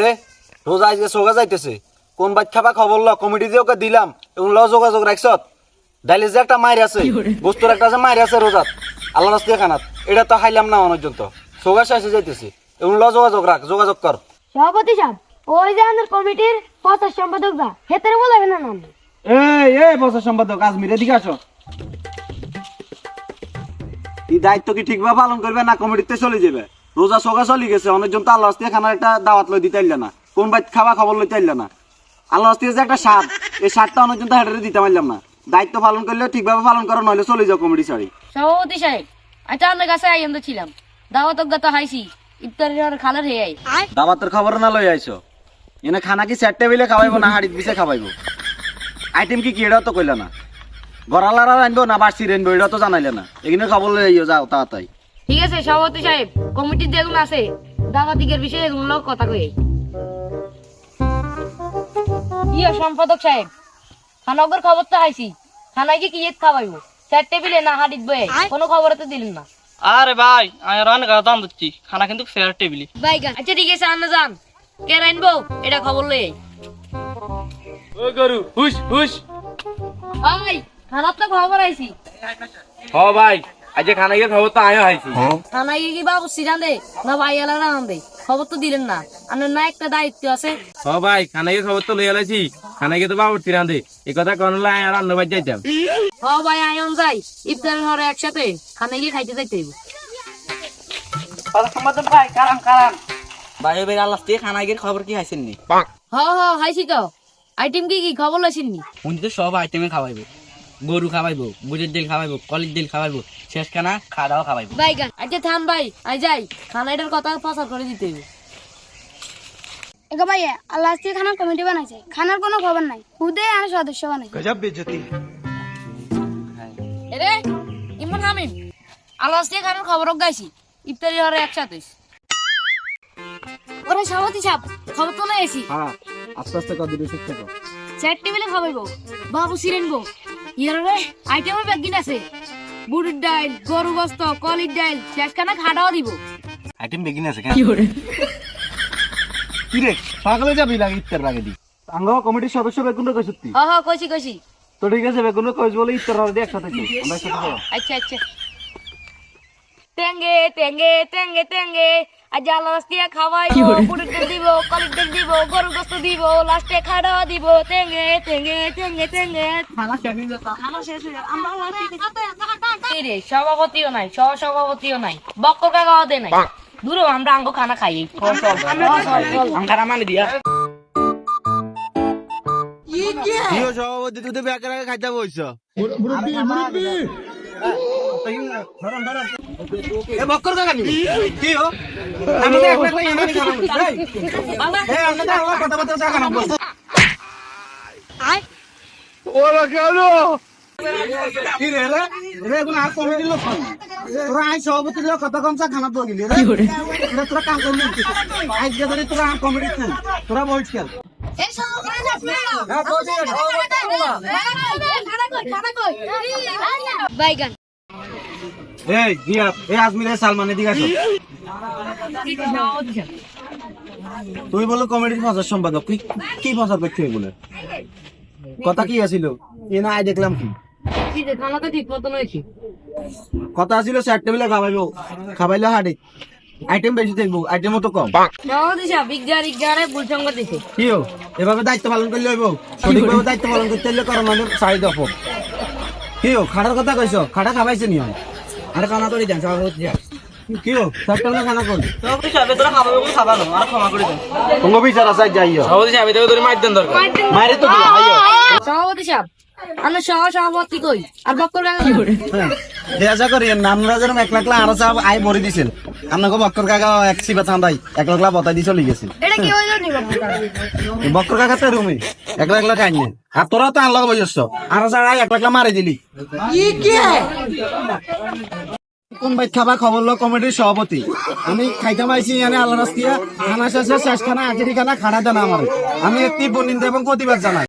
রে রোজা আজকে সোগা যাইতেছে। কোন বাইক খাবা খবর ল কমিটি দিয়ে ওকে দিলাম এবং ল যোগাযোগ রাখছত ডাইলে যে একটা মাইর আছে বস্তুর একটা যে মাইর আছে রোজাত আল্লাহ রাস্তিয়ে খানাত এটা তো খাইলাম না অনর্যন্ত সোগা শেষে যাইতেছে এবং ল যোগাযোগ রাখ যোগাযোগ কর। সভাপতি সাহেব ওই যে আমাদের কমিটির প্রচার সম্পাদক দা হেতারে বলাবে না নাম? এই এই বছর সম্পাদক আজমির এদিকে আসো। এই দায়িত্ব কি ঠিকভাবে পালন করবে না কমিটিতে চলে যাবে? রোজা সোগা চলি গেছে অনেকজন তো আল্লাহ রাস্তিয়ে খানার একটা দাওয়াত লই দিতে পারলে না। কোন বাইক খাবা খবর লইতে পারলে না। আল্লাহ রাস্তিয়ে যে একটা সার এই সারটা অনেকজন তো হেঁটে দিতে পারলাম না। দায়িত্ব পালন করলে ঠিকভাবে পালন করো নইলে চলে যাও কমিটি ছাড়ি সভাপতি সাহেব আচ্ছা আপনার কাছে আইন ছিলাম। দাওয়াত অজ্ঞাত হাইছি ইফতারের খালার হে আই। দাওয়াতের খবর না লই আইছো? এনে খানা কি সেট টেবিলে খাওয়াইবো না হাড়িত বিছে খাওয়াইবো? আইটেম কি কি এটাও তো কইলা না। গড়ালারা আনব না বাড়ছি রেনবো এটাও তো জানাইলে না। এখানে খবর লই আইও যাও তাড়াতাড়ি। ঠিক আছে সভাপতি সাহেব কমিটির যেগুলো আছে দাওয়াত দিকের বিষয়ে এগুলো কথা কই ইয়ে সম্পাদক সাহেব খানগর খবর তো হাইছি। খানায় কি কি ইয়ে খাওয়াইবো? চার টেবিলে না হাড়িত বয়ে কোনো খবর তো দিলেন না। আরে ভাই আমি রান গাড়া দাম দিচ্ছি। খানা কিন্তু ফেয়ার টেবিলি। বাইগান আচ্ছা ঠিক আছে আন্না যান। কে রাইনবো এটা খবর লই ও গরু হুশ হুশ। আই খানার তো খবর আইছি। হ ভাই। আজ খানা গিয়ে খবর তো থানায় গিয়ে কি বাবু? সিরান দে। না ভাই দে। খবর তো দিলেন না। আপনার না একটা দায়িত্ব আছে। হ ভাই খানা গিয়ে খবর তো লই আলাইছি খানা গিয়ে তো বাবুর তিরান দে। এই কথা কোন লাই আর যাইতাম। হ ভাই আয়ন যাই। ইফতারের হরে একসাথে খানা গিয়ে খাইতে যাইতে হইব। ভাই কারাম কারাম। ভাই ভাই আল্লাহ খবর কি হাইছেন নি? হ হ হাইছি তো। আইটেম কি কি খবর লইছেন নি? উনি তো সব আইটেমে খাওয়াইবো। গরু খাওয়াইবো বুটের দিল খাওয়াইবো কলির দিল খাওয়াইবো শেষ খানা খাওয়া দাওয়া খাওয়াইবো। ভাই গান আচ্ছা থাম ভাই আই যাই। খানা এটার কথা প্রচার করে দিতে হইব এগো ভাই আল্লাহ আজকে খানার কমিটি বানাইছে। খানার কোনো খবর নাই। হুদে আর সদস্য বানাইছে এরে ইমন হামিম আল্লাহ দিয়ে খানার খবর গাইছি ইফতারি হরে একসাথে ওরে সভাপতি সাহেব খবর তো লইছি হ্যাঁ আস্তে আস্তে কত দূরে শিখতে কো চার টেবিলে খাবাইবো বাবু সিরেনবো ইয়ার রে আইটেমের ব্যাগিন আছে। বুটের ডাল গরু গোস্ত কলির ডাল শেষখানা খাটাও দিব। আইটেম বেগিন আছে কেন? কি রে পাগলে যাবি লাগে ইত্তার লাগে দি। আঙ্গ কমিটির সদস্য বেগুন কই সত্যি হ হ কইছি কইছি। তো ঠিক আছে বেগুন কইস বলে ইত্তার আর দিয়ে একসাথে যাই আমরা একসাথে আচ্ছা আচ্ছা। তেঙ্গে তেঙ্গে তেঙ্গে তেঙ্গে। আজ খাওয়াইবো বুটের ডাল দিব ডাল দিব গরু গোস্ত দিব লাস্টে খাটাও দিব তেঙ্গে তেঙ্গে তেঙ্গে তেঙ্গে। আমরা সভাপতিও নাই সহ সভাপতিও নাই বক্কর কাকাও দে নাই। দূরে আমরা আঙ্গ খানা খাই চল চল চল চল মানে দিয়া। প্রিয় সভাপতি তুই তো বেকার আগে খাইতে বইছ বলছি কথা বলছো ওরা কেন কি রে রে রে কোন আর কমিটি লোক না তোরা আই সভাপতি লোক কত কম চা খানা তো রে তোরা তোরা কাম করলি আই যে তোরা কমিটি তোরা বইছ কেন বাইগান এই দিয়া এই আজমিরে সালমানে দিকে আসো। তুই বলো কমেডির প্রচার সম্পাদক তুই কি প্রচার করতে বলে? কথা কি আছিল? এ না আই দেখলাম কি? কি কথা আছিল চার টেবিলে খাবাইবো খাবাইলে আইটেম বেশি থাকব আইটেমও তো কম। কি এভাবে দায়িত্ব পালন করলে হইব? সঠিকভাবে দায়িত্ব পালন করতে হলে করোনার সাইড দফ কি খাটার কথা কইছো খাটা খাবাইছে নিয়ম আরে কানা করে দেন সব সাহেব। কি হোক হো চার টেবিলে খানা কর। সভাপতি খাবে তোরা খাবা না আর ক্ষমা করে দেন। তোমার বিচার আছে যাইও। সভাপতি সাহেব তোকে তোর মার দেন দরকার। মাইরে তো দিও আইও। সভাপতি সাহেব আমরা সহ সভাপতি কই? আর বক্কর কাকা কি করে দেয়া করি আমরা যেরকম এক লাখ আরও চাপ আয় ভরে দিছেন আপনাকে বক্কর কাকা এক সিবা চান্দাই এক লাখ বতাই দিয়ে চলে গেছে। কি হইল বক্কর কাকা? তো রুমে এক লাখ লাখ আইনে আর তোরা তো আনলাগ বসছ আরও ছাড়া এক লাখ মারি দিলি। কোন ভাই খাবা খবর লো কমিটির সভাপতি। আমি খাইতে পাইছি এনে আল্লাহ রাস্তিয়া। খানা শেষে শেষ খানা আখেরি খানা খানা দেনা আমার। আমি একটি বনিন্দা এবং প্রতিবাদ জানাই।